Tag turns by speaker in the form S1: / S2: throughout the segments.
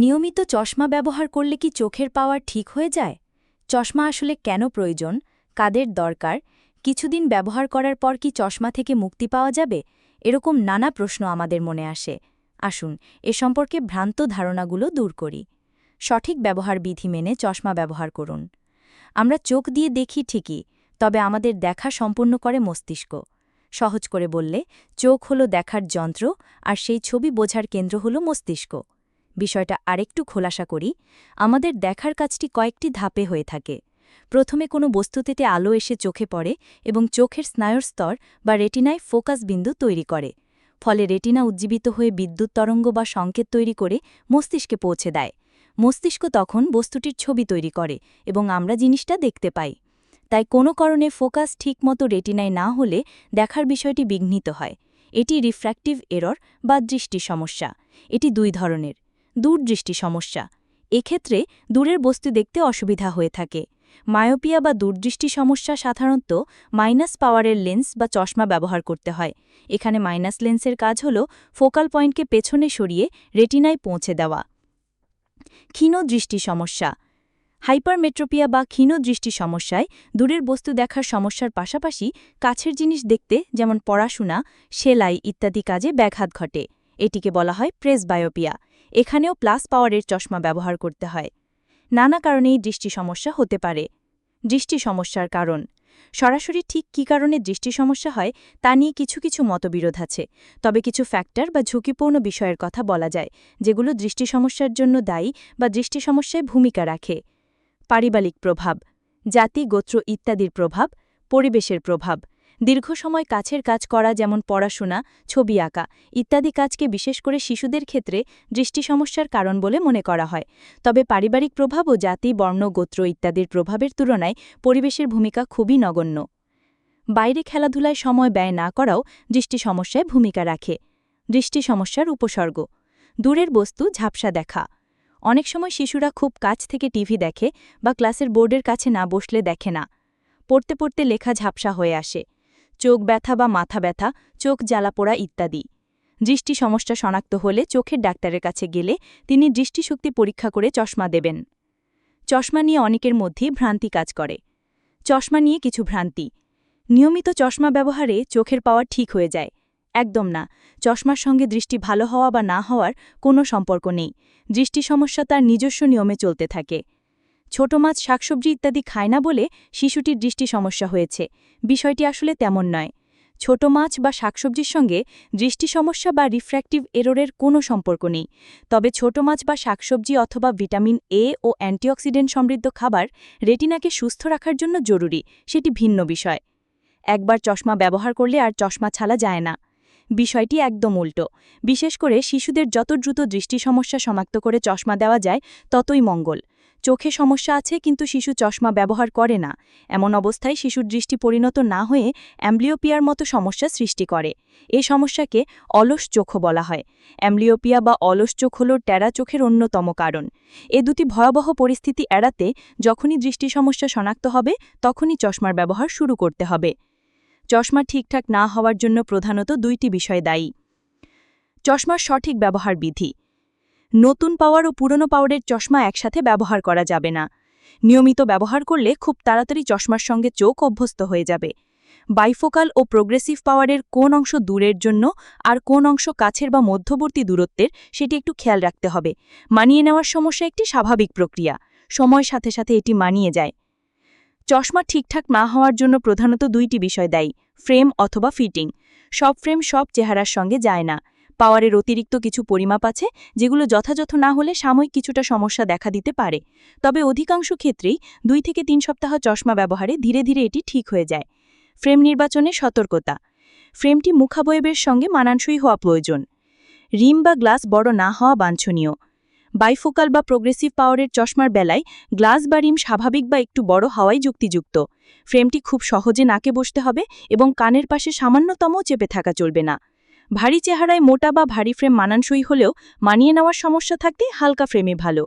S1: নিয়মিত চশমা ব্যবহার করলে কি চোখের পাওয়ার ঠিক হয়ে যায়? চশমা আসলে কেন প্রয়োজন? কাদের দরকার? কিছুদিন ব্যবহার করার পর কি চশমা থেকে মুক্তি পাওয়া যাবে? এরকম নানা প্রশ্ন আমাদের মনে আসে। আসুন, এ সম্পর্কে ভ্রান্ত ধারণাগুলো দূর করি। সঠিক ব্যবহার বিধি মেনে চশমা ব্যবহার করুন। আমরা চোখ দিয়ে দেখি ঠিকই, তবে আমাদের দেখা সম্পূর্ণ করে মস্তিষ্ক। সহজ করে বললে, চোখ হলো দেখার যন্ত্র, আর সেই ছবি বোঝার কেন্দ্র হলো মস্তিষ্ক। বিষয়টা আরেকটু খোলাসা করি, আমাদের দেখার কাজটি কয়েকটি ধাপে হয়ে থাকে। প্রথমে কোনো বস্তুতে আলো এসে চোখে পড়ে এবং চোখের স্নায়ুর স্তর বা রেটিনায় ফোকাস বিন্দু তৈরি করে, ফলে রেটিনা উজ্জীবিত হয়ে বিদ্যুৎ তরঙ্গ বা সংকেত তৈরি করে মস্তিষ্কে পৌঁছে দেয়। মস্তিষ্ক তখন বস্তুটির ছবি তৈরি করে এবং আমরা জিনিসটা দেখতে পাই। তাই কোনো কারণে ফোকাস ঠিকমতো রেটিনায় না হলে দেখার বিষয়টি বিঘ্নিত হয়। এটি রিফ্র্যাক্টিভ এরর বা দৃষ্টি সমস্যা। এটি দুই ধরনের। দূরদৃষ্টি সমস্যা। এক্ষেত্রে দূরের বস্তু দেখতে অসুবিধা হয়ে থাকে। মায়োপিয়া বা দূরদৃষ্টি সমস্যা সাধারণত মাইনাস পাওয়ারের লেন্স বা চশমা ব্যবহার করতে হয়। এখানে মাইনাস লেন্সের কাজ হল ফোকাল পয়েন্টকে পেছনে সরিয়ে রেটিনায় পৌঁছে দেওয়া। ক্ষীণ দৃষ্টি সমস্যা। হাইপারমেট্রোপিয়া বা ক্ষীণ দৃষ্টি সমস্যায় দূরের বস্তু দেখার সমস্যার পাশাপাশি কাছের জিনিস দেখতে যেমন পড়াশোনা, সেলাই ইত্যাদি কাজে ব্যাঘাত ঘটে। এটিকে বলা হয় প্রেসবায়োপিয়া। এখানেও প্লাস পাওয়ারের চশমা ব্যবহার করতে হয়। নানা কারণেই দৃষ্টি সমস্যা হতে পারে। দৃষ্টি সমস্যার কারণ। সরাসরি ঠিক কী কারণে দৃষ্টি সমস্যা হয় তা নিয়ে কিছু কিছু মতবিরোধ আছে। তবে কিছু ফ্যাক্টর বা ঝুঁকিপূর্ণ বিষয়ের কথা বলা যায়, যেগুলো দৃষ্টি সমস্যার জন্য দায়ী বা দৃষ্টি সমস্যায় ভূমিকা রাখে। পারিবারিক প্রভাব, জাতি, গোত্র ইত্যাদির প্রভাব, পরিবেশের প্রভাব। দীর্ঘ সময় কাছের কাজ করা যেমন পড়াশোনা, ছবি আঁকা ইত্যাদি কাজকে বিশেষ করে শিশুদের ক্ষেত্রে দৃষ্টি সমস্যার কারণ বলে মনে করা হয়। তবে পারিবারিক প্রভাব ও জাতি, বর্ণ, গোত্র ইত্যাদির প্রভাবের তুলনায় পরিবেশের ভূমিকা খুবই নগণ্য। বাইরে খেলাধুলায় সময় ব্যয় না করাও দৃষ্টি সমস্যায় ভূমিকা রাখে। দৃষ্টি সমস্যার উপসর্গ। দূরের বস্তু, ঝাপসা দেখা। অনেক সময় শিশুরা খুব কাছ থেকে টিভি দেখে বা ক্লাসের বোর্ডের কাছে না বসলে দেখে না। পড়তে পড়তে লেখা ঝাপসা হয়ে আসে। চোখ ব্যথা বা মাথা ব্যথা, চোখ জ্বালাপোড়া ইত্যাদি। দৃষ্টি সমস্যা শনাক্ত হলে চোখের ডাক্তারের কাছে গেলে তিনি দৃষ্টিশক্তি পরীক্ষা করে চশমা দেবেন। চশমা নিয়ে অনেকের মধ্যেই ভ্রান্তি কাজ করে। চশমা নিয়ে কিছু ভ্রান্তি। নিয়মিত চশমা ব্যবহারে চোখের পাওয়ার ঠিক হয়ে যায়। একদম না। চশমার সঙ্গে দৃষ্টি ভালো হওয়া বা না হওয়ার কোনো সম্পর্ক নেই। দৃষ্টি সমস্যা তার নিজস্ব নিয়মে চলতে থাকে। ছোট মাছ, শাকসবজি ইত্যাদি খায় না বলে শিশুটির দৃষ্টি সমস্যা হয়েছে। বিষয়টি আসলে তেমন নয়। ছোট মাছ বা শাকসবজির সঙ্গে দৃষ্টি সমস্যা বা রিফ্র্যাক্টিভ এররের কোনো সম্পর্ক নেই। তবে ছোট মাছ বা শাকসবজি অথবা ভিটামিন এ ও অ্যান্টিঅক্সিডেন্ট সমৃদ্ধ খাবার রেটিনাকে সুস্থ রাখার জন্য জরুরি, সেটি ভিন্ন বিষয়। একবার চশমা ব্যবহার করলে আর চশমা ছালা যায় না। বিষয়টি একদম উল্টো। বিশেষ করে শিশুদের যত দ্রুত দৃষ্টি সমস্যা শনাক্ত করে চশমা দেওয়া যায়, ততই মঙ্গল। চোখে সমস্যা আছে, কিন্তু শিশু চশমা ব্যবহার করে না। এমন অবস্থায় শিশুর দৃষ্টি পরিণত না হয়ে অ্যাম্বলিওপিয়ার মতো সমস্যা সৃষ্টি করে। এ সমস্যাকে অলস চোখও বলা হয়। অ্যাম্বলিওপিয়া বা অলস চোখ হল ট্যারা চোখের অন্যতম কারণ। এ দুটি ভয়াবহ পরিস্থিতি এড়াতে যখনই দৃষ্টি সমস্যা শনাক্ত হবে, তখনই চশমার ব্যবহার শুরু করতে হবে। চশমা ঠিকঠাক না হওয়ার জন্য প্রধানত দুইটি বিষয় দায়ী। চশমার সঠিক ব্যবহার বিধি। নতুন পাওয়ার ও পুরনো পাওয়ারের চশমা একসাথে ব্যবহার করা যাবে না। নিয়মিত ব্যবহার করলে খুব তাড়াতাড়ি চশমার সঙ্গে চোখ অভ্যস্ত হয়ে যাবে। বাইফোকাল ও প্রোগ্রেসিভ পাওয়ারের কোন অংশ দূরের জন্য আর কোন অংশ কাছের বা মধ্যবর্তী দূরত্বের সেটি একটু খেয়াল রাখতে হবে। মানিয়ে নেওয়ার সমস্যা একটি স্বাভাবিক প্রক্রিয়া। সময়ের সাথে সাথে এটি মানিয়ে যায়। চশমা ঠিকঠাক না হওয়ার জন্য প্রধানত দুইটি বিষয় দেয়, ফ্রেম অথবা ফিটিং। সব ফ্রেম সব চেহারার সঙ্গে যায় না। পাওয়ারের অতিরিক্ত কিছু পরিমাপ আছে, যেগুলো যথাযথ না হলে সাময়িক কিছুটা সমস্যা দেখা দিতে পারে। তবে অধিকাংশ ক্ষেত্রেই দুই থেকে তিন সপ্তাহ চশমা ব্যবহারে ধীরে ধীরে এটি ঠিক হয়ে যায়। ফ্রেম নির্বাচনে সতর্কতা। ফ্রেমটি মুখাবয়বের সঙ্গে মানানসই হওয়া প্রয়োজন। রিম বা গ্লাস বড় না হওয়া বাঞ্ছনীয়। বাইফোকাল বা প্রোগ্রেসিভ পাওয়ারের চশমার বেলায় গ্লাস বা রিম স্বাভাবিক বা একটু বড় হওয়াই যুক্তিযুক্ত। ফ্রেমটি খুব সহজে নাকে বসতে হবে এবং কানের পাশে সামান্যতমও চেপে থাকা চলবে না। ভারী চেহারায় মোটা বা ভারী ফ্রেম মানানসই হলেও মানিয়ে নেওয়ার সমস্যা থাকতে হালকা ফ্রেমে ভালো।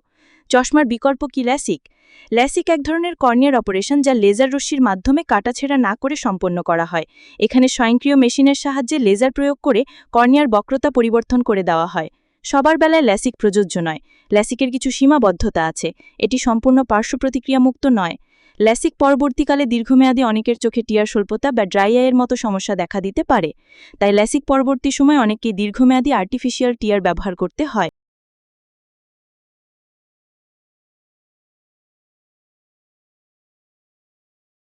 S1: চশমার বিকল্প কি ল্যাসিক? ল্যাসিক এক ধরনের কর্নিয়ার অপারেশন যা লেজার রশ্মির মাধ্যমে কাটাছেড়া না করে সম্পন্ন করা হয়। এখানে স্বয়ংক্রিয় মেশিনের সাহায্যে লেজার প্রয়োগ করে কর্নিয়ার বক্রতা পরিবর্তন করে দেওয়া হয়।
S2: সবার বেলায় ল্যাসিক প্রযোজ্য নয়। ল্যাসিকের কিছু সীমাবদ্ধতা আছে। এটি সম্পূর্ণ পার্শ্ব প্রতিক্রিয়ামুক্ত নয়। ল্যাসিক পরবর্তীকালে দীর্ঘমেয়াদী অনেকের চোখে টিয়ার স্বল্পতা বা ড্রাই আইয়ের মতো সমস্যা দেখা দিতে পারে। তাই ল্যাসিক পরবর্তী সময় অনেককে দীর্ঘমেয়াদী আর্টিফিশিয়াল টিয়ার ব্যবহার করতে হয়।